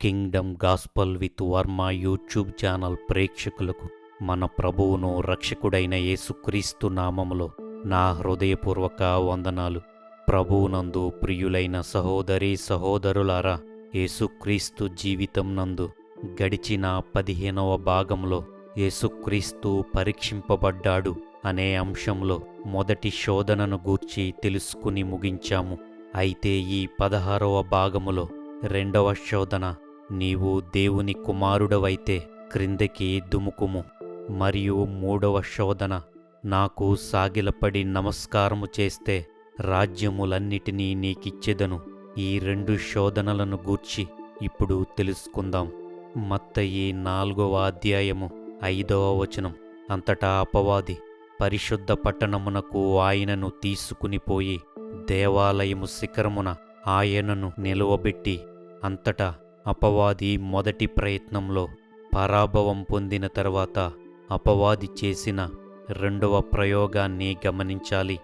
Kingdom gospel with Varma YouTube channel ప్రేక్షకులకు మన ప్రభువును రక్షకుడైన యేసుక్రీస్తు నామములో నా హృదయపూర్వక వందనాలు. ప్రభువునందు ప్రియులైన సహోదరి సహోదరులారా యేసుక్రీస్తు జీవితం నందు గడిచిన పదిహేనవ భాగంలో యేసుక్రీస్తు పరీక్షింపబడ్డాడు అనే అంశంలో మొదటి శోధనను గూర్చి తెలుసుకుని ముగించాము. అయితే ఈ పదహారవ భాగములో రెండవ శోధన నీవు దేవుని కుమారుడవైతే క్రిందకి దుముకుము. మరియు మూడవ శోధన నాకు సాగిలపడి నమస్కారము చేస్తే రాజ్యములన్నిటినీ నీకిచ్చెదను. ఈ రెండు శోధనలను గూర్చి ఇప్పుడు తెలుసుకుందాం. మత్తయి నాలుగవ అధ్యాయము ఐదవ వచనం. అంతటా అపవాది పరిశుద్ధ పట్టణమునకు ఆయనను తీసుకునిపోయి దేవాలయము శిఖరమున ఆయనను నిలువబెట్టి అంతటా అపవాది మొదటి ప్రయత్నంలో పరాభవం పొందిన తర్వాత అపవాది చేసిన రెండవ ప్రయోగాన్ని గమనించాలి.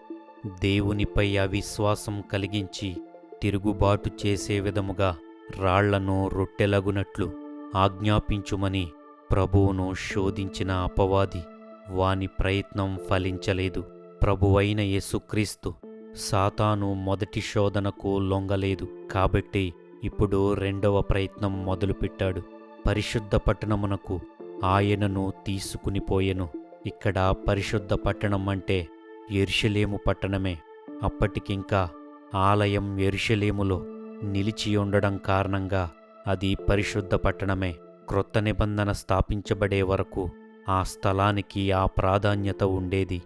దేవునిపై అవిశ్వాసం కలిగించి తిరుగుబాటు చేసే విధముగా రాళ్ళను రొట్టెలగునట్లు ఆజ్ఞాపించుమని ప్రభువును శోధించిన అపవాది వాని ప్రయత్నం ఫలించలేదు. ప్రభువైన యేసుక్రీస్తు సాతాను మొదటి శోధనకు లొంగలేదు. కాబట్టి ఇప్పుడు రెండవ ప్రయత్నం మొదలుపెట్టాడు. పరిశుద్ధ పట్టణమునకు ఆయనను తీసుకునిపోయెను ఇక్కడ పరిశుద్ధ పట్టణం అంటే ఎరుషలేము పట్టణమే. అప్పటికింకా ఆలయం ఎరుషలేములో నిలిచి ఉండడం కారణంగా అది పరిశుద్ధ పట్టణమే. క్రొత్త నిబంధన స్థాపించబడే వరకు ఆ స్థలానికి ఆ ప్రాధాన్యత ఉండేది.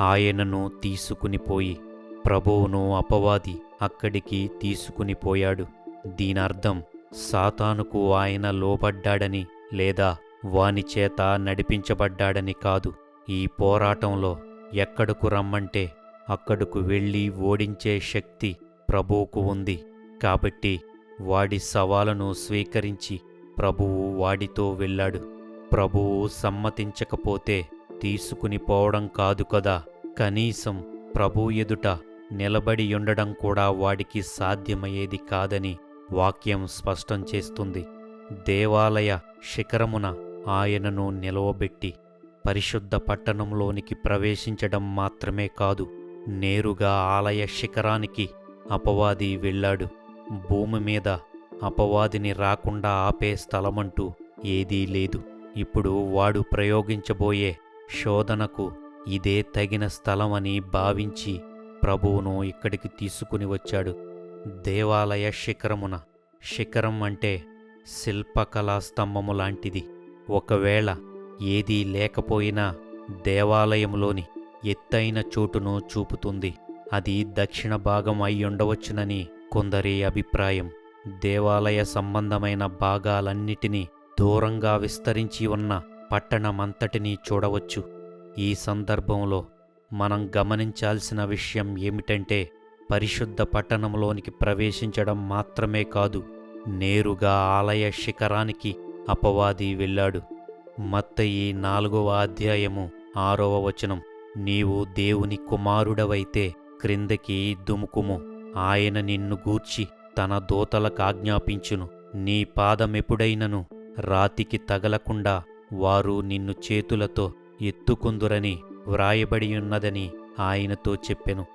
ఆయనను తీసుకునిపోయి ప్రభువును అపవాది అక్కడికి తీసుకునిపోయాడు దీనర్థం సాతానుకు ఆయన లోపడ్డాడని లేదా వాని చేత నడిపించబడ్డాడని కాదు. ఈ పోరాటంలో ఎక్కడకు రమ్మంటే అక్కడకు వెళ్ళి ఓడించే శక్తి ప్రభువుకు ఉంది. కాబట్టి వాడి సవాలను స్వీకరించి ప్రభువు వాడితో వెళ్ళాడు. ప్రభువు సమ్మతించకపోతే తీసుకుని పోవడం కాదు కదా. కనీసం ప్రభు ఎదుట నిలబడి ఉండడం కూడా వాడికి సాధ్యమయ్యేది కాదని వాక్యం స్పష్టం చేస్తుంది. దేవాలయ శిఖరమున ఆయనను నిలవబెట్టి పరిశుద్ధ పట్టణంలోనికి ప్రవేశించడం మాత్రమే కాదు నేరుగా ఆలయ శిఖరానికి అపవాది వెళ్ళాడు. భూమి మీద అపవాదిని రాకుండా ఆపే స్థలమంటూ ఏదీ లేదు. ఇప్పుడు వాడు ప్రయోగించబోయే శోధనకు ఇదే తగిన స్థలమని భావించి ప్రభువును ఇక్కడికి తీసుకుని వచ్చాడు. దేవాలయ శిఖరమున. శిఖరం అంటే శిల్పకళా స్తంభము లాంటిది. ఒకవేళ ఏదీ లేకపోయినా దేవాలయంలోని ఎత్తైన చోటును చూపుతుంది. అది దక్షిణ భాగం అయ్యుండవచ్చునని కొందరి అభిప్రాయం. దేవాలయ సంబంధమైన భాగాలన్నిటినీ దూరంగా విస్తరించి ఉన్న పట్టణమంతటినీ చూడవచ్చు. ఈ సందర్భంలో మనం గమనించాల్సిన విషయం ఏమిటంటే పరిశుద్ధ పట్టణంలోనికి ప్రవేశించడం మాత్రమే కాదు నేరుగా ఆలయ శిఖరానికి అపవాది వెళ్ళాడు. మత్తయి నాలుగవ అధ్యాయము ఆరవ వచనం. నీవు దేవుని కుమారుడవైతే క్రిందకి దుముకుము. ఆయన నిన్ను గూర్చి తన దూతలకాజ్ఞాపించును నీ పాదమెప్పుడైనను రాతికి తగలకుండా వారు నిన్ను చేతులతో ఎత్తుకుందురని వ్రాయబడియున్నదని ఆయనతో చెప్పెను.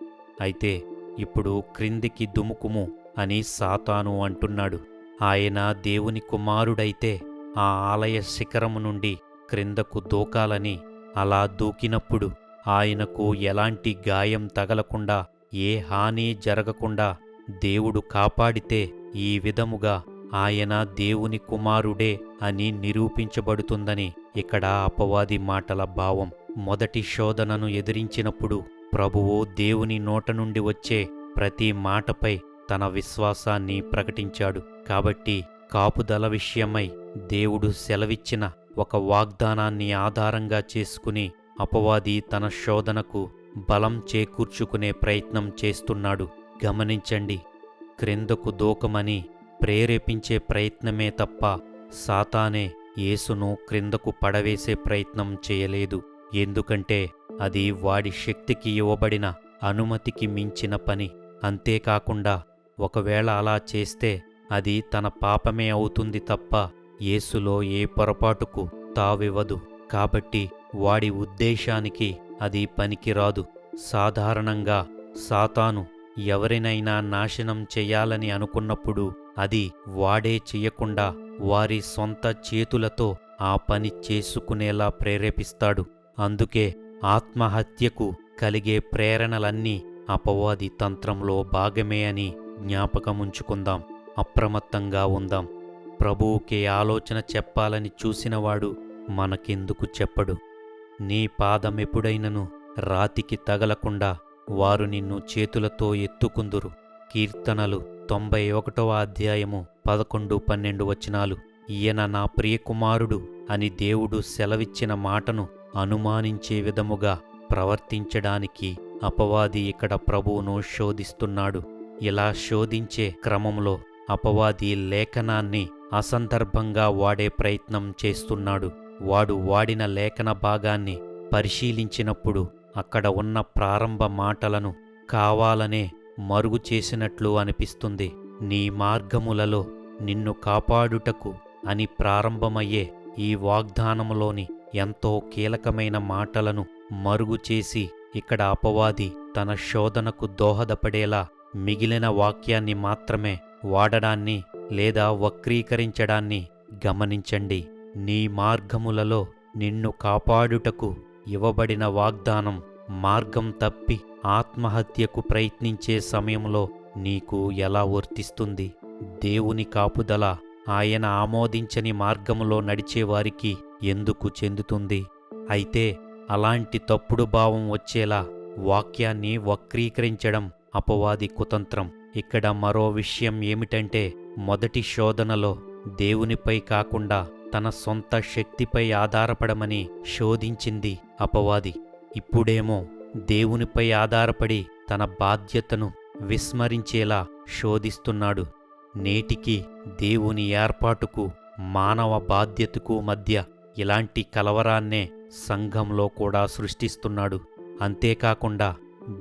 అయితే ఇప్పుడు క్రిందికి దుముకుము అని సాతాను అంటున్నాడు. ఆయన దేవుని కుమారుడైతే ఆ ఆలయ శిఖరము నుండి క్రిందకు దూకాలని అలా దూకినప్పుడు ఆయనకు ఎలాంటి గాయం తగలకుండా ఏ హాని జరగకుండా దేవుడు కాపాడితే ఈ విధముగా ఆయన దేవుని కుమారుడే అని నిరూపించబడుతుందని ఇక్కడ అపవాది మాటల భావం. మొదటి శోధనను ఎదిరించినప్పుడు ప్రభువు దేవుని నోట నుండి వచ్చే ప్రతి మాటపై తన విశ్వాసాన్ని ప్రకటించాడు. కాబట్టి కాపుదల విషయమై దేవుడు సెలవిచ్చిన ఒక వాగ్దానాన్ని ఆధారంగా చేసుకుని అపవాది తన శోధనకు బలం చేకూర్చుకునే ప్రయత్నం చేస్తున్నాడు. గమనించండి క్రిందకు దూకమని ప్రేరేపించే ప్రయత్నమే తప్ప సాతానే యేసును క్రిందకు పడవేసే ప్రయత్నం చేయలేదు. ఎందుకంటే అది వాడి శక్తికి ఇవ్వబడిన అనుమతికి మించిన పని. అంతేకాకుండా ఒకవేళ అలా చేస్తే అది తన పాపమే అవుతుంది తప్ప యేసులో ఏ పొరపాటుకు తావివ్వదు. కాబట్టి వాడి ఉద్దేశానికి అది పనికిరాదు. సాధారణంగా సాతాను ఎవరినైనా నాశనం చేయాలని అనుకున్నప్పుడు అది వాడే చెయ్యకుండా వారి సొంత చేతులతో ఆ పని చేసుకునేలా ప్రేరేపిస్తాడు. అందుకే ఆత్మహత్యకు కలిగే ప్రేరణలన్నీ అపవాది తంత్రంలో భాగమే అని జ్ఞాపకముంచుకుందాం అప్రమత్తంగా ఉందాం. ప్రభువుకే ఆలోచన చెప్పాలని చూసినవాడు మనకెందుకు చెప్పడు? నీ పాదమెప్పుడైనను రాతికి తగలకుండా వారు నిన్ను చేతులతో ఎత్తుకుందురు. కీర్తనలు తొంభై ఒకటవ అధ్యాయము పదకొండు పన్నెండు వచనాలు. ఈయన నా ప్రియకుమారుడు అని దేవుడు సెలవిచ్చిన మాటను అనుమానించే విధముగా ప్రవర్తించడానికి అపవాది ఇక్కడ ప్రభువును శోధిస్తున్నాడు. ఇలా శోధించే క్రమంలో అపవాది లేఖనాన్ని అసందర్భంగా వాడే ప్రయత్నం చేస్తున్నాడు. వాడు వాడిన లేఖన భాగాన్ని పరిశీలించినప్పుడు అక్కడ ఉన్న ప్రారంభ మాటలను కావాలనే మరుగు చేసినట్లు అనిపిస్తుంది. నీ మార్గములలో నిన్ను కాపాడుటకు అని ప్రారంభమయ్యే ఈ వాగ్దానములోని ఎంతో కీలకమైన మాటలను మరుగు చేసి ఇక్కడ అపవాది తన శోధనకు దోహదపడేలా మిగిలిన వాక్యాన్ని మాత్రమే వాడడాన్ని లేదా వక్రీకరించడాన్ని గమనించండి. నీ మార్గములలో నిన్ను కాపాడుటకు ఇవ్వబడిన వాగ్దానం మార్గం తప్పి ఆత్మహత్యకు ప్రయత్నించే సమయంలో నీకు ఎలా వర్తిస్తుంది? దేవుని కాపుదల ఆయన ఆమోదించని మార్గములో నడిచేవారికి ఎందుకు చెందుతుంది? అయితే అలాంటి తప్పుడు భావం వచ్చేలా వాక్యాన్ని వక్రీకరించడం అపవాది కుతంత్రం. ఇక్కడ మరో విషయం ఏమిటంటే మొదటి శోధనలో దేవునిపై కాకుండా తన సొంత శక్తిపై ఆధారపడమని శోధించింది అపవాది. ఇప్పుడేమో దేవునిపై ఆధారపడి తన బాధ్యతను విస్మరించేలా శోధిస్తున్నాడు. నేటికి దేవుని ఏర్పాటుకు మానవ బాధ్యతకు మధ్య ఇలాంటి కలవరాన్నే సంఘంలో కూడా సృష్టిస్తున్నాడు. అంతేకాకుండా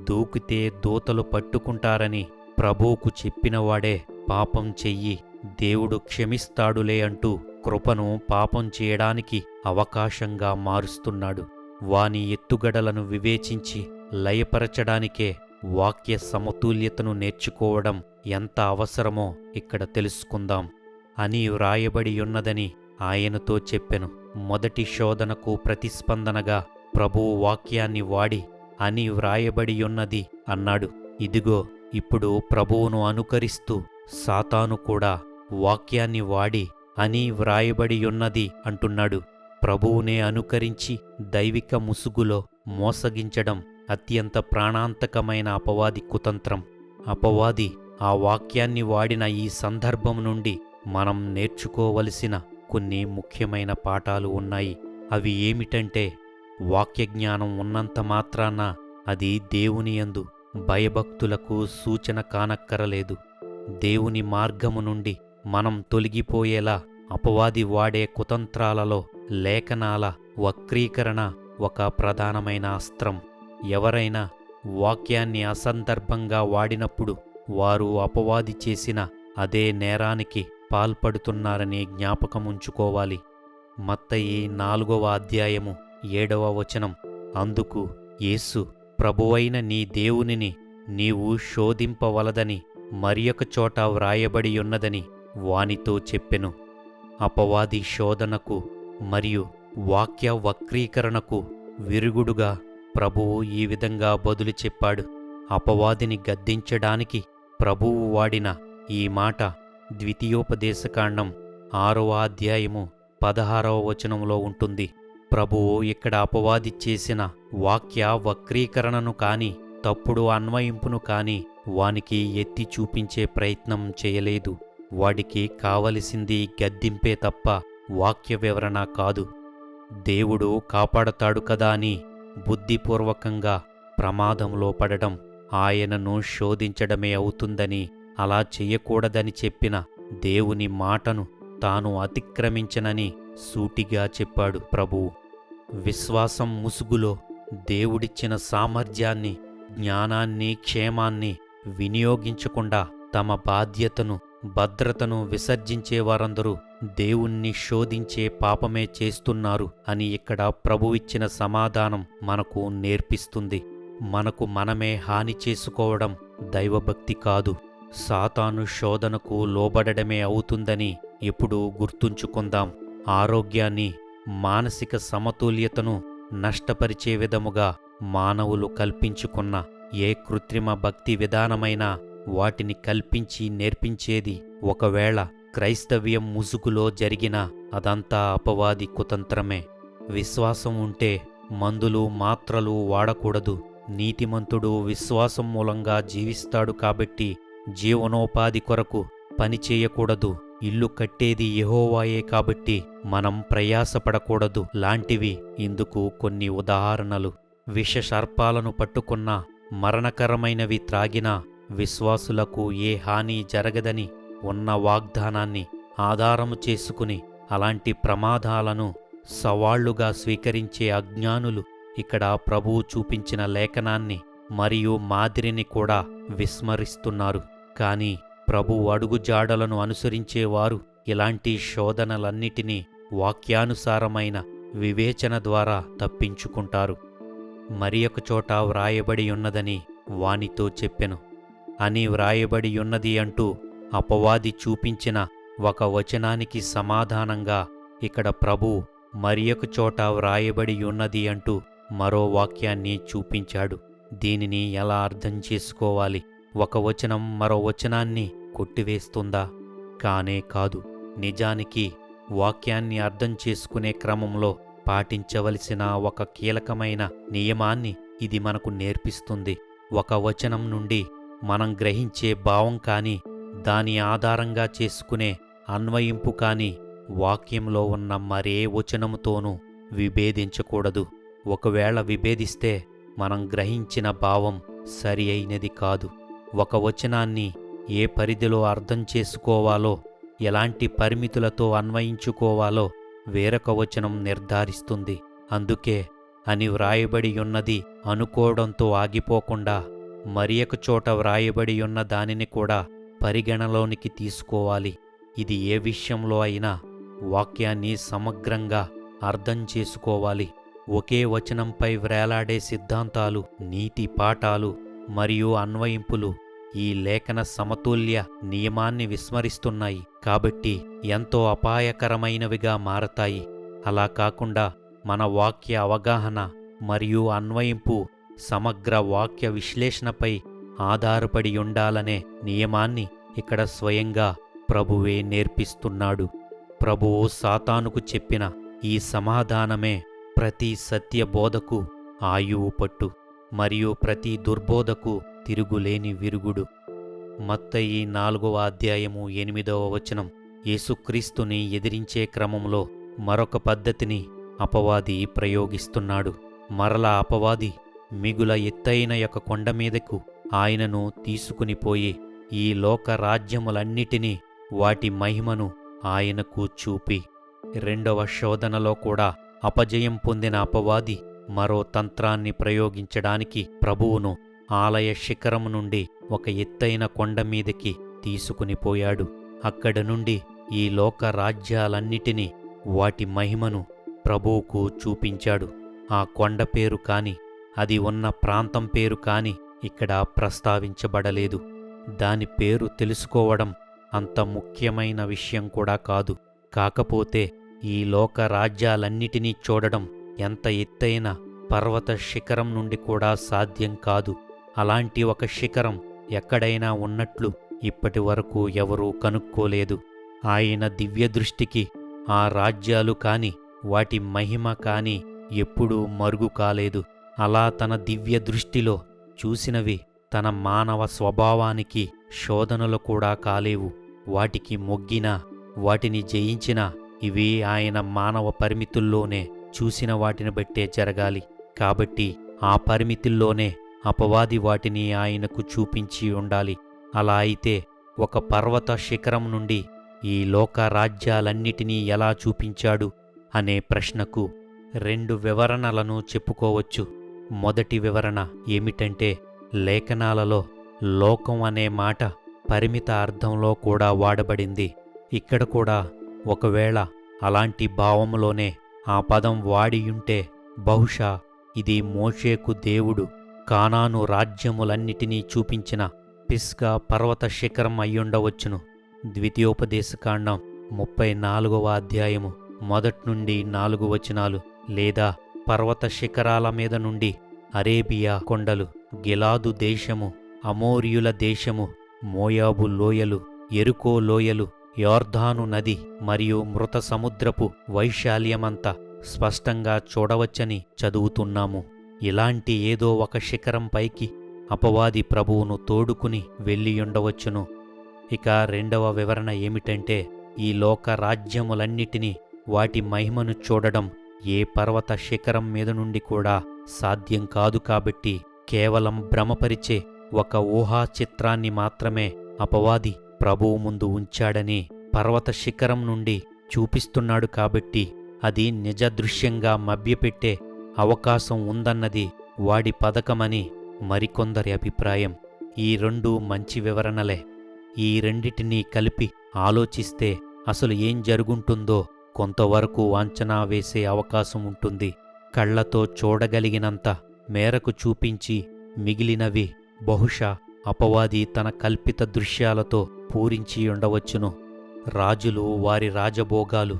దూకితే దూతలు పట్టుకుంటారని ప్రభువుకు చెప్పినవాడే పాపం చెయ్యి దేవుడు క్షమిస్తాడులే అంటూ కృపను పాపం చేయడానికి అవకాశంగా మారుస్తున్నాడు. వాని ఎత్తుగడలను వివేచించి లయపరచడానికే వాక్య సమతుల్యతను నేర్చుకోవడం ఎంత అవసరమో ఇక్కడ తెలుసుకుందాం. అని వ్రాయబడియున్నదని ఆయనతో చెప్పెను మొదటి శోధనకు ప్రతిస్పందనగా ప్రభువు వాక్యాన్ని వాడి అని వ్రాయబడియున్నది అన్నాడు. ఇదిగో ఇప్పుడు ప్రభువును అనుకరిస్తూ సాతాను కూడా వాక్యాన్ని వాడి అని వ్రాయబడియున్నది అంటున్నాడు. ప్రభువునే అనుకరించి దైవిక ముసుగులో మోసగించడం అత్యంత ప్రాణాంతకమైన అపవాది కుతంత్రం. అపవాది ఆ వాక్యాన్ని వాడిన ఈ సందర్భం నుండి మనం నేర్చుకోవలసిన కొన్ని ముఖ్యమైన పాఠాలు ఉన్నాయి. అవి ఏమిటంటే వాక్యజ్ఞానం ఉన్నంత మాత్రాన అది దేవుని యందు భయభక్తులకు సూచన కానక్కరలేదు. దేవుని మార్గము నుండి మనం తొలగిపోయేలా అపవాది వాడే కుతంత్రాలలో లేఖనాల వక్రీకరణ ఒక ప్రధానమైన అస్త్రం. ఎవరైనా వాక్యాన్ని అసందర్భంగా వాడినప్పుడు వారు అపవాది చేసిన అదే నేరానికి పాల్పడుతున్నారని జ్ఞాపకముంచుకోవాలి మత్తయి నాలుగవ అధ్యాయము ఏడవ వచనం. అందుకు యేసు ప్రభువైన నీ దేవునిని నీవు శోధింపవలదని మరియొక చోట వ్రాయబడి ఉన్నదని వానితో చెప్పెను. అపవాది శోధనకు మరియు వాక్య వక్రీకరణకు విరుగుడుగా ప్రభువు ఈ విధంగా బదులు చెప్పాడు. అపవాదిని గద్దించడానికి ప్రభువు వాడిన ఈ మాట ద్వితీయోపదేశకాండం ఆరవ అధ్యాయము పదహారవ వచనంలో ఉంటుంది. ప్రభువు ఇక్కడ అపవాది చేసిన వాక్య వక్రీకరణను కాని తప్పుడు అన్వయింపును కాని వానికి ఎత్తి చూపించే ప్రయత్నం చేయలేదు. వాడికి కావలసింది గద్దింపే తప్ప వాక్య వివరణ కాదు. దేవుడు కాపాడతాడు కదా అని బుద్ధిపూర్వకంగా ప్రమాదంలో పడడం ఆయనను శోధించడమే అవుతుందని అలా చెయ్యకూడదని చెప్పిన దేవుని మాటను తాను అతిక్రమించనని సూటిగా చెప్పాడు ప్రభువు విశ్వాసం ముసుగులో దేవుడిచ్చిన సామర్థ్యాన్ని జ్ఞానాన్ని క్షేమాన్ని వినియోగించకుండా తమ బాధ్యతను భద్రతను విసర్జించే వారందరూ దేవుణ్ణి శోధించే పాపమే చేస్తున్నారు అని ఇక్కడ ప్రభువిచ్చిన సమాధానం మనకు నేర్పిస్తుంది. మనకు మనమే హాని చేసుకోవడం దైవభక్తి కాదు. సాతాను శోధనకు లోబడడమే అవుతుందని ఎప్పుడూ గుర్తుంచుకుందాం. ఆరోగ్యాన్ని మానసిక సమతుల్యతను నష్టపరిచే విధముగా మానవులు కల్పించుకున్న ఏ కృత్రిమ భక్తి విధానమైనా వాటిని కల్పించి నేర్పించేది ఒకవేళ క్రైస్తవ్యం ముసుగులో జరిగిన అదంతా అపవాది కుతంత్రమే. విశ్వాసం ఉంటే మందులు మాత్రలు వాడకూడదు. నీతిమంతుడు విశ్వాసం మూలంగా జీవిస్తాడు కాబట్టి జీవనోపాధి కొరకు పని చేయకూడదు. ఇల్లు కట్టేది ఎహోవాయే కాబట్టి మనం ప్రయాసపడకూడదు. లాంటివి ఇందుకు కొన్ని ఉదాహరణలు. విషసర్పాలను పట్టుకున్న మరణకరమైనవి త్రాగినా విశ్వాసులకు ఏ హాని జరగదని ఉన్న వాగ్దానాన్ని ఆధారము చేసుకుని అలాంటి ప్రమాదాలను సవాళ్ళుగా స్వీకరించే అజ్ఞానులు ఇక్కడ ప్రభువు చూపించిన లేఖనాన్ని మరియు మాదిరిని కూడా విస్మరిస్తున్నారు. కాని ప్రభు అడుగుజాడలను అనుసరించేవారు ఇలాంటి శోధనలన్నిటినీ వాక్యానుసారమైన వివేచన ద్వారా తప్పించుకుంటారు. మరి ఒక చోట వ్రాయబడి ఉన్నదని వానితో చెప్పెను. అని వ్రాయబడి ఉన్నది అంటూ అపవాది చూపించిన ఒక వచనానికి సమాధానంగా ఇక్కడ ప్రభు మరియొక చోట వ్రాయబడి ఉన్నది అంటూ మరో వాక్యాన్ని చూపించాడు. దీనిని ఎలా అర్థం చేసుకోవాలి? ఒక వచనం మరో వచనాన్ని కొట్టివేస్తుందా? కానే కాదు. నిజానికి వాక్యాన్ని అర్థం చేసుకునే క్రమంలో పాటించవలసిన ఒక కీలకమైన నియమాన్ని ఇది మనకు నేర్పిస్తుంది. ఒక వచనం నుండి మనం గ్రహించే భావం కానీ దాని ఆధారంగా చేసుకునే అన్వయింపు కాని వాక్యంలో ఉన్న మరే వచనముతోనూ విభేదించకూడదు. ఒకవేళ విభేదిస్తే మనం గ్రహించిన భావం సరి అయినది కాదు. ఒక వచనాన్ని ఏ పరిధిలో అర్థం చేసుకోవాలో ఎలాంటి పరిమితులతో అన్వయించుకోవాలో వేరొక వచనం నిర్ధారిస్తుంది. అందుకే అని వ్రాయబడి ఉన్నది అనుకోవడంతో ఆగిపోకుండా మరి ఒక చోట వ్రాయబడి ఉన్న దానిని కూడా పరిగణలోనికి తీసుకోవాలి. ఇది ఏ విషయంలో అయినా వాక్యాన్ని సమగ్రంగా అర్థం చేసుకోవాలి. ఒకే వచనంపై వ్రేలాడే సిద్ధాంతాలు నీతి పాఠాలు మరియు అన్వయింపులు ఈ లేఖన సమతుల్య నియమాన్ని విస్మరిస్తున్నాయి. కాబట్టి ఎంతో అపాయకరమైనవిగా మారతాయి. అలా కాకుండా మన వాక్య అవగాహన మరియు అన్వయింపు సమగ్ర వాక్య విశ్లేషణపై ఆధారపడి ఉండాలనే నియమాన్ని ఇక్కడ స్వయంగా ప్రభువే నేర్పిస్తున్నాడు. ప్రభువు సాతానుకు చెప్పిన ఈ సమాధానమే ప్రతి సత్య బోధకు ఆయువు పట్టు మరియు ప్రతి దుర్బోధకు తిరుగులేని విరుగుడు. మత్తయి నాలుగవ అధ్యాయము ఎనిమిదవ వచనం. యేసుక్రీస్తుని ఎదిరించే క్రమంలో మరొక పద్ధతిని అపవాది ప్రయోగిస్తున్నాడు. మరల అపవాది మిగుల ఎత్తైన యొక్క కొండ మీదకు ఆయనను తీసుకునిపోయి ఈ లోక రాజ్యములన్నిటినీ వాటి మహిమను ఆయనకు చూపి. రెండవ శోధనలో కూడా అపజయం పొందిన అపవాది మరో తంత్రాన్ని ప్రయోగించడానికి ప్రభువును ఆలయ శిఖరము నుండి ఒక ఎత్తైన కొండ మీదకి తీసుకునిపోయాడు అక్కడ నుండి ఈ లోక రాజ్యాలన్నిటినీ వాటి మహిమను ప్రభువుకు చూపించాడు. ఆ కొండ పేరు కాని అది ఉన్న ప్రాంతం పేరు కాని ఇక్కడ ప్రస్తావించబడలేదు. దాని పేరు తెలుసుకోవడం అంత ముఖ్యమైన విషయం కూడా కాదు. కాకపోతే ఈ లోక రాజ్యాలన్నిటినీ చూడడం ఎంత ఎత్తైన పర్వత శిఖరం నుండి కూడా సాధ్యం కాదు. అలాంటి ఒక శిఖరం ఎక్కడైనా ఉన్నట్లు ఇప్పటి వరకు ఎవరూ కనుక్కోలేదు. ఆయన దివ్యదృష్టికి ఆ రాజ్యాలు కాని వాటి మహిమ కాని ఎప్పుడూ మరుగు కాలేదు. అలా తన దివ్య దృష్టిలో చూసినవి తన మానవ స్వభావానికి శోధనలు కూడా కాలేవు. వాటికి మొగ్గినా వాటిని జయించినా ఇవి ఆయన మానవ పరిమితుల్లోనే చూసిన వాటిని బట్టే జరగాలి. కాబట్టి ఆ పరిమితుల్లోనే అపవాది వాటిని ఆయనకు చూపించి ఉండాలి. అలా అయితే ఒక పర్వత శిఖరం నుండి ఈ లోక రాజ్యాలన్నిటినీ ఎలా చూపించాడు అనే ప్రశ్నకు రెండు వివరణలను చెప్పుకోవచ్చు. మొదటి వివరణ ఏమిటంటే లేఖనాలలో లోకం అనే మాట పరిమిత అర్థంలో కూడా వాడబడింది. ఇక్కడ కూడా ఒకవేళ అలాంటి భావంలోనే ఆ పదం వాడియుంటే బహుశా ఇది మోషేకు దేవుడు కానాను రాజ్యములన్నిటినీ చూపించిన పిస్గా పర్వత శిఖరం అయ్యుండవచ్చును. ద్వితీయోపదేశకాండం ముప్పై నాలుగవ అధ్యాయము మొదట్నుండి నాలుగు వచనాలు లేదా పర్వత శిఖరాల మీద నుండి అరేబియా కొండలు గిలాదు దేశము అమోరియుల దేశము మోయాబు లోయలు ఎరుకో లోయలు యోర్ధాను నది మరియు మృత సముద్రపు వైశాల్యమంతా స్పష్టంగా చూడవచ్చని చదువుతున్నాము. ఇలాంటి ఏదో ఒక శిఖరం పైకి అపవాది ప్రభువును తోడుకుని వెళ్ళియుండవచ్చును. ఇక రెండవ వివరణ ఏమిటంటే ఈ లోక రాజ్యములన్నిటినీ వాటి మహిమను చూడడం ఏ పర్వత శిఖరం మీద నుండి కూడా సాధ్యం కాదు కాబట్టి కేవలం భ్రమపరిచే ఒక ఊహా చిత్రాన్ని మాత్రమే అపవాది ప్రభువు ముందు ఉంచాడని పర్వత శిఖరం నుండి చూపిస్తున్నాడు కాబట్టి అది నిజ దృశ్యంగా మభ్యపెట్టే అవకాశం ఉందన్నది వాడి పథకమని మరికొందరి అభిప్రాయం. ఈ రెండు మంచి వివరణలే. ఈ రెండిటినీ కలిపి ఆలోచిస్తే అసలు ఏం జరుగుంటుందో కొంతవరకు అంచనా వేసే అవకాశం ఉంటుంది. కళ్ళతో చూడగలిగినంత మేరకు చూపించి మిగిలినవి బహుశా అపవాది తన కల్పిత దృశ్యాలతో పూరించి ఉండవచ్చును. రాజులు వారి రాజభోగాలు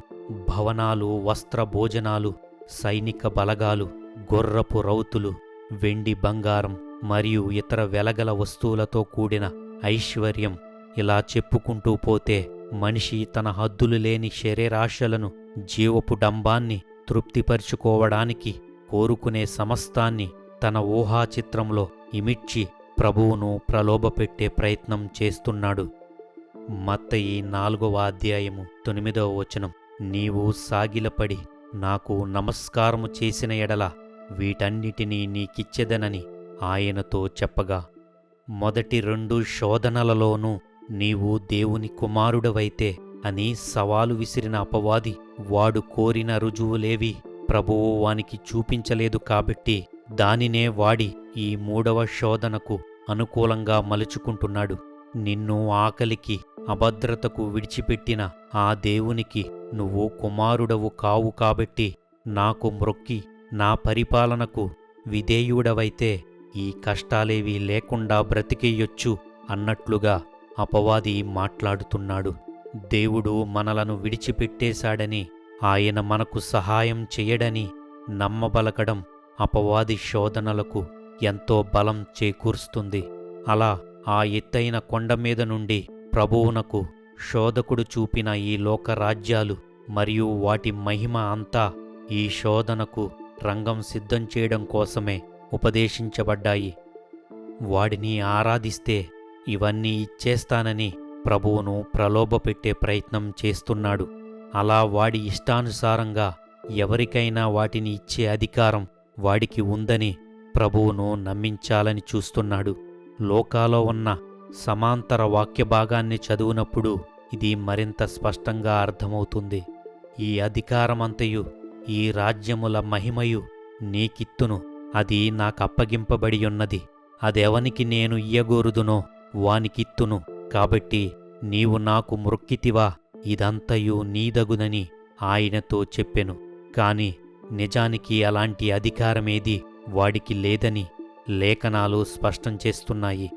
భవనాలు వస్త్ర భోజనాలు సైనిక బలగాలు గొర్రపు రౌతులు వెండి బంగారం మరియు ఇతర వెలగల వస్తువులతో కూడిన ఐశ్వర్యం ఇలా చెప్పుకుంటూ పోతే మనిషి తన హద్దులు లేని శరీరాశలను జీవపు డంబాన్ని తృప్తిపరుచుకోవడానికి కోరుకునే సమస్తాన్ని తన ఊహాచిత్రంలో ఇమిడ్చి ప్రభువును ప్రలోభపెట్టే ప్రయత్నం చేస్తున్నాడు. మత్తయి నాలుగవ అధ్యాయము తొమ్మిదవ వచనం. నీవు సాగిలపడి నాకు నమస్కారము చేసిన ఎడల వీటన్నిటినీ నీకిచ్చెదనని ఆయనతో చెప్పగా మొదటి రెండు శోధనలలోనూ నీవు దేవుని కుమారుడవైతే అని సవాలు విసిరిన అపవాది వాడు కోరిన రుజువులేవి ప్రభువు వానికి చూపించలేదు కాబట్టి దానినే వాడి ఈ మూడవ శోధనకు అనుకూలంగా మలుచుకుంటున్నాడు. నిన్ను ఆకలికి అభద్రతకు విడిచిపెట్టిన ఆ దేవునికి నువ్వు కుమారుడవు కావు కాబట్టి నాకు మ్రొక్కి నా పరిపాలనకు విధేయుడవైతే ఈ కష్టాలేవీ లేకుండా బ్రతికేయొచ్చు అన్నట్లుగా అపవాది మాట్లాడుతున్నాడు. దేవుడు మనలను విడిచిపెట్టేశాడని ఆయన మనకు సహాయం చేయడని నమ్మబలకడం అపవాది శోధనలకు ఎంతో బలం చేకూరుస్తుంది. అలా ఆ ఎత్తైన కొండ మీద నుండి ప్రభువునకు శోధకుడు చూపిన ఈ లోక రాజ్యాలు మరియు వాటి మహిమ అంతా ఈ శోధనకు రంగం సిద్ధం చేయడం కోసమే ఉపదేశించబడ్డాయి. వాడిని ఆరాధిస్తే ఇవన్నీ ఇచ్చేస్తానని ప్రభువును ప్రలోభపెట్టే ప్రయత్నం చేస్తున్నాడు. అలా వాడి ఇష్టానుసారంగా ఎవరికైనా వాటిని ఇచ్చే అధికారం వాడికి ఉందని ప్రభువును నమ్మించాలని చూస్తున్నాడు. లోకాలో ఉన్న సమాంతర వాక్య భాగాన్ని చదివినప్పుడు ఇది మరింత స్పష్టంగా అర్థమవుతుంది. ఈ అధికారమంతయు ఈ రాజ్యముల మహిమయు నీకిత్తును అది నాకప్పగింపబడి ఉన్నది అదెవనికి నేను ఇయ్యగోరుదునో వానికిత్తును కాబట్టి నీవు నాకు మృక్కితివా ఇదంతయు నీదగునని ఆయనతో చెప్పెను. కాని నిజానికి అలాంటి అధికారమేది వాడికి లేదని లేఖనాలు స్పష్టం చేస్తున్నాయి.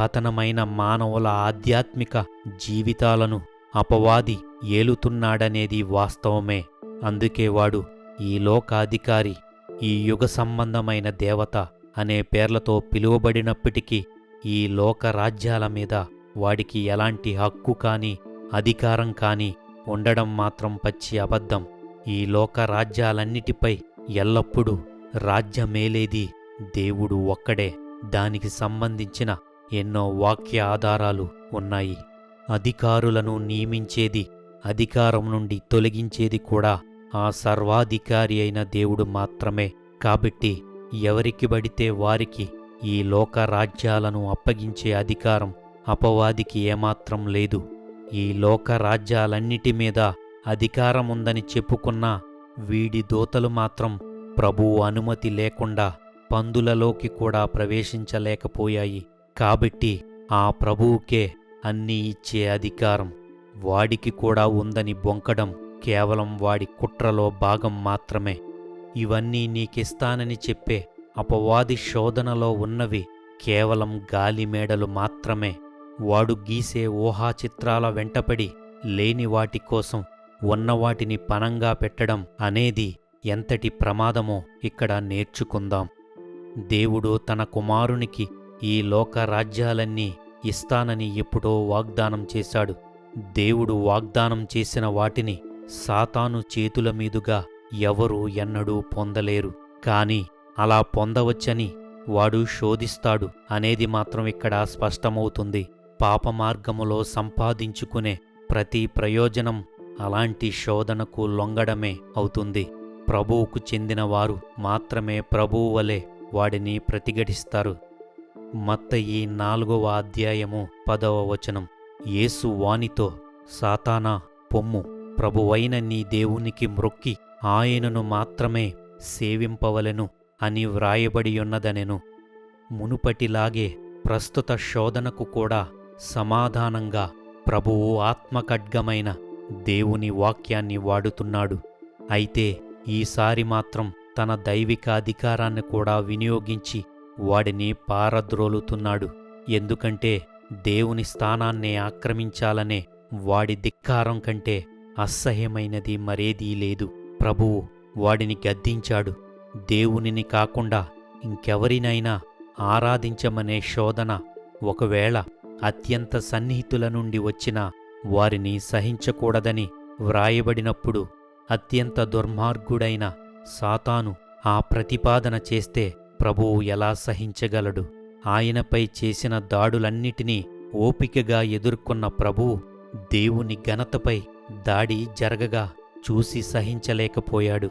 పతనమైన మానవుల ఆధ్యాత్మిక జీవితాలను అపవాది ఏలుతున్నాడనేది వాస్తవమే. అందుకే వాడు ఈ లోకాధికారి ఈ యుగ సంబంధమైన దేవత అనే పేర్లతో పిలువబడినప్పటికీ ఈ లోక రాజ్యాల మీద వాడికి ఎలాంటి హక్కు కాని అధికారం కాని ఉండడం మాత్రం పచ్చి అబద్ధం. ఈ లోక రాజ్యాలన్నిటిపై ఎల్లప్పుడూ రాజ్యమేలేది. దేవుడు ఒక్కడే దానికి సంబంధించిన ఎన్నో వాక్య ఆధారాలు ఉన్నాయి. అధికారులను నియమించేది అధికారం నుండి తొలగించేది కూడా ఆ సర్వాధికారి అయిన దేవుడు మాత్రమే. కాబట్టి ఎవరికి బడితే వారికి ఈ లోక రాజ్యాలను అప్పగించే అధికారం అపవాదికి ఏమాత్రం లేదు. ఈ లోక రాజ్యాలన్నిటి మీద అధికారముందని చెప్పుకున్నా వీడి దోతలు మాత్రం ప్రభువు అనుమతి లేకుండా పందులలోకి కూడా ప్రవేశించలేకపోయాయి. కాబట్టి ఆ ప్రభువుకే అన్నీ ఇచ్చే అధికారం వాడికి కూడా ఉందని బొంకడం కేవలం వాడి కుట్రలో భాగం మాత్రమే. ఇవన్నీ నీకిస్తానని చెప్పే అపవాది శోధనలో ఉన్నవి కేవలం గాలి మేడలు మాత్రమే. వాడు గీసే ఊహా చిత్రాల వెంటపడి లేని వాటి కోసం ఉన్నవాటిని పనంగా పెట్టడం అనేది ఎంతటి ప్రమాదమో ఇక్కడ నేర్చుకుందాం. దేవుడు తన కుమారునికి ఈ లోక రాజ్యాలన్నీ ఇస్తానని ఎప్పుడో వాగ్దానం చేశాడు. దేవుడు వాగ్దానం చేసిన వాటిని సాతాను చేతుల మీదుగా ఎవరూ ఎన్నడూ పొందలేరు. కాని అలా పొందవచ్చని వాడు శోధిస్తాడు అనేది మాత్రం ఇక్కడ స్పష్టమవుతుంది. పాపమార్గములో సంపాదించుకునే ప్రతి ప్రయోజనం అలాంటి శోధనకు లొంగడమే అవుతుంది. ప్రభువుకు చెందినవారు మాత్రమే ప్రభువు వలె వాడిని ప్రతిఘటిస్తారు. మత్తయి నాలుగవ అధ్యాయము పదవ వచనం. యేసు వానితో సాతానా పొమ్ము ప్రభువైన నీ దేవునికి మ్రొక్కి ఆయనను మాత్రమే సేవింపవలెను అని వ్రాయబడియున్నదనెను. మునుపటిలాగే ప్రస్తుత శోధనకు కూడా సమాధానంగా ప్రభువు ఆత్మఖడ్గమైన దేవుని వాక్యాన్ని వాడుతున్నాడు. అయితే ఈసారి మాత్రం తన దైవిక అధికారాన్ని కూడా వినియోగించి వాడిని పారద్రోలుతున్నాడు. ఎందుకంటే దేవుని స్థానాన్ని ఆక్రమించాలనే వాడి ధిక్కారం కంటే అసహ్యమైనది మరేదీ లేదు. ప్రభువు వాడిని గద్దించాడు. దేవునిని కాకుండా ఇంకెవరినైనా ఆరాధించమనే శోధన ఒకవేళ అత్యంత సన్నిహితుల నుండి వచ్చిన వారిని సహించకూడదని వ్రాయబడినప్పుడు అత్యంత దుర్మార్గుడైన సాతాను ఆ ప్రతిపాదన చేస్తే ప్రభువు ఎలా సహించగలడు? ఆయనపై చేసిన దాడులన్నిటినీ ఓపికగా ఎదుర్కొన్న ప్రభువు దేవుని ఘనతపై దాడి జరగగా చూసి సహించలేకపోయాడు.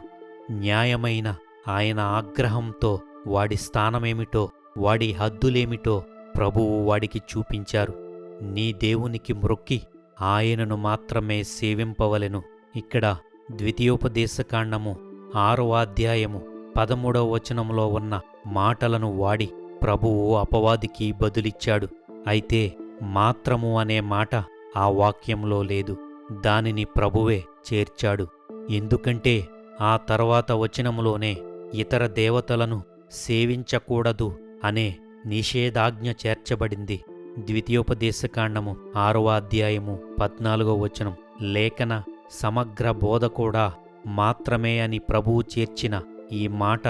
న్యాయమైన ఆయన ఆగ్రహంతో వాడి స్థానమేమిటో వాడి హద్దులేమిటో ప్రభువు వాడికి చూపించారు. నీ దేవునికి మ్రొక్కి ఆయనను మాత్రమే సేవింపవలెను. ఇక్కడ ద్వితీయోపదేశకాండము ఆరవ అధ్యాయము పదమూడవ వచనంలో ఉన్న మాటలను వాడి ప్రభువు అపవాదికి బదులిచ్చాడు. అయితే మాత్రము అనే మాట ఆ వాక్యంలో లేదు. దానిని ప్రభువే చేర్చాడు. ఎందుకంటే ఆ తర్వాత వచనములోనే ఇతర దేవతలను సేవించకూడదు అనే నిషేధాజ్ఞ చేర్చబడింది. ద్వితీయోపదేశకాండము ఆరవ అధ్యాయము పద్నాలుగో వచనం లేఖన సమగ్ర బోధ కూడా మాత్రమే అని ప్రభువు చేర్చిన ఈ మాట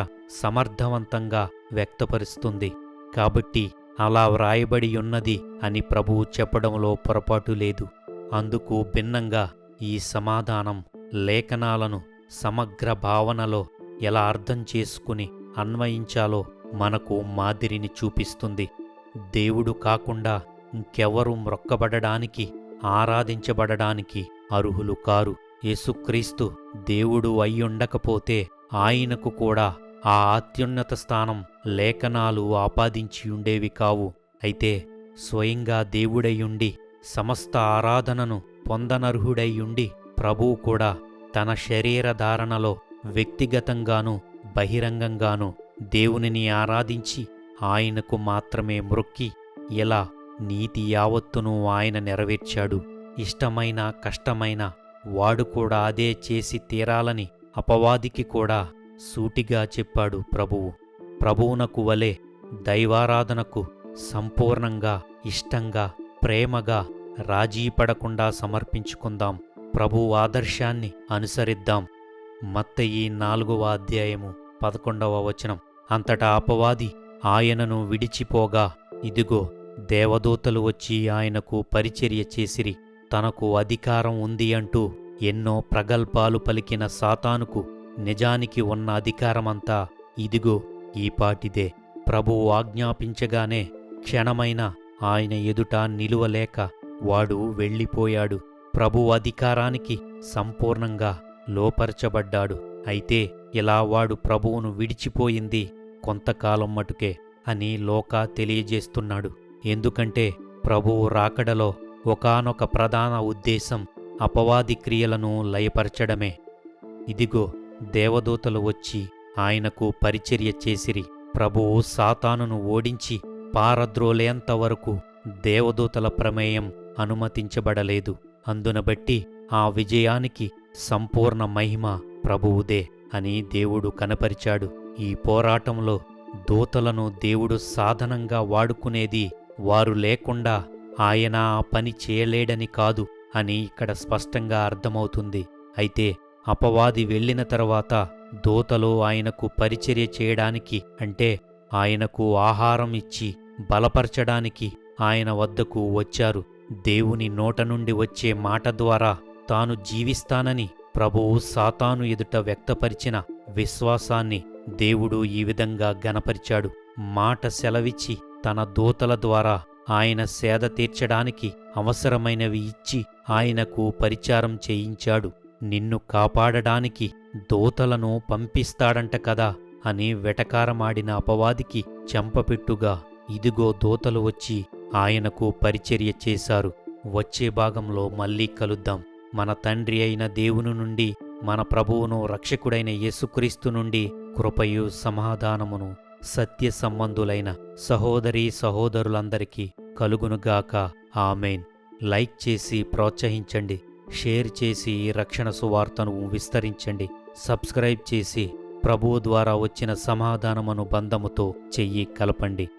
సమర్థవంతంగా వ్యక్తపరుస్తుంది. కాబట్టి అలా వ్రాయబడి ఉన్నది అని ప్రభువు చెప్పడంలో పొరపాటు లేదు. అందుకు భిన్నంగా ఈ సమాధానం లేఖనాలను సమగ్ర భావనలో ఎలా అర్థం చేసుకుని అన్వయించాలో మనకు మాదిరిని చూపిస్తుంది. దేవుడు కాకుండా ఇంకెవరూ మ్రొక్కబడడానికి ఆరాధించబడడానికి అర్హులు కారు. యేసుక్రీస్తు దేవుడు అయ్యుండకపోతే ఆయనకు కూడా ఆ అత్యున్నత స్థానం లేఖనాలు ఆపాదించి ఉండేవి కావు. అయితే స్వయంగా దేవుడయ్యుండి సమస్త ఆరాధనను పొందనర్హుడయ్యుండి ప్రభువు కూడా తన శరీర ధారణలో వ్యక్తిగతంగానూ బహిరంగంగాను దేవునిని ఆరాధించి ఆయనకు మాత్రమే మ్రొక్కి ఇలా నీతి యావత్తును ఆయన నెరవేర్చాడు. ఇష్టమైన కష్టమైన వాడు కూడా అదే చేసి తీరాలని అపవాదికి కూడా సూటిగా చెప్పాడు ప్రభువు. ప్రభువునకు వలె దైవారాధనకు సంపూర్ణంగా ఇష్టంగా ప్రేమగా రాజీపడకుండా సమర్పించుకుందాం. ప్రభువు ఆదర్శాన్ని అనుసరిద్దాం. మత్తయి నాలుగవ అధ్యాయము పదకొండవ వచనం. అంతటా అపవాది ఆయనను విడిచిపోగా ఇదిగో దేవదూతలు వచ్చి ఆయనకు పరిచర్య చేసిరి. తనకు అధికారం ఉంది అంటూ ఎన్నో ప్రగల్భాలు పలికిన సాతానుకు నిజానికి ఉన్న అధికారమంతా ఇదిగో ఈపాటిదే ప్రభువు ఆజ్ఞాపించగానే క్షణమైన ఆయన ఎదుట నిలువలేక వాడు వెళ్ళిపోయాడు. ప్రభు అధికారానికి సంపూర్ణంగా లోపరచబడ్డాడు. అయితే ఇలా వాడు ప్రభువును విడిచిపోయింది కొంతకాలం మటుకే అని లోకా తెలియజేస్తున్నాడు. ఎందుకంటే ప్రభువు రాకడలో ఒకానొక ప్రధాన ఉద్దేశం అపవాది క్రియలను లయపరచడమే. ఇదిగో దేవదూతలు వచ్చి ఆయనకు పరిచర్య చేసిరి. ప్రభువు సాతానును ఓడించి పారద్రోలేంతవరకు దేవదూతల ప్రమేయం అనుమతించబడలేదు. అందున బట్టి ఆ విజయానికి సంపూర్ణ మహిమ ప్రభువుదే అని దేవుడు కనపరిచాడు. ఈ పోరాటంలో దూతలను దేవుడు సాధనంగా వాడుకునేది వారు లేకుండా ఆయన ఆ పని చేయలేడని కాదు అని ఇక్కడ స్పష్టంగా అర్థమవుతుంది. అయితే అపవాది వెళ్ళిన తర్వాత దూతలు ఆయనకు పరిచర్య చేయడానికి అంటే ఆయనకు ఆహారం ఇచ్చి బలపరచడానికి ఆయన వద్దకు వచ్చారు. దేవుని నోట నుండి వచ్చే మాట ద్వారా తాను జీవిస్తానని ప్రభువు సాతాను ఎదుట వ్యక్తపరిచిన విశ్వాసాన్ని దేవుడు ఈ విధంగా గనపరిచాడు మాట సెలవిచ్చి తన దూతల ద్వారా ఆయన సేద తీర్చడానికి అవసరమైనవి ఇచ్చి ఆయనకు పరిచారం చేయించాడు. నిన్ను కాపాడడానికి దూతలను పంపిస్తాడంట కదా అని వెటకారమాడిన అపవాదికి చెంపపెట్టుగా ఇదిగో దూతలు వచ్చి ఆయనకు పరిచర్య చేశారు. వచ్చే భాగంలో మళ్ళీ కలుద్దాం. మన తండ్రి అయిన దేవుని నుండి మన ప్రభువును రక్షకుడైన యేసుక్రీస్తు నుండి కృపయు సమాధానమును సత్య సంబంధులైన సహోదరీ సహోదరులందరికీ కలుగునుగాక. ఆమెన్. లైక్ చేసి ప్రోత్సహించండి. షేర్ చేసి ఈ రక్షణ సువార్తను విస్తరించండి. సబ్స్క్రైబ్ చేసి ప్రభువు ద్వారా వచ్చిన సమాధానమును బంధముతో చెయ్యి కలపండి.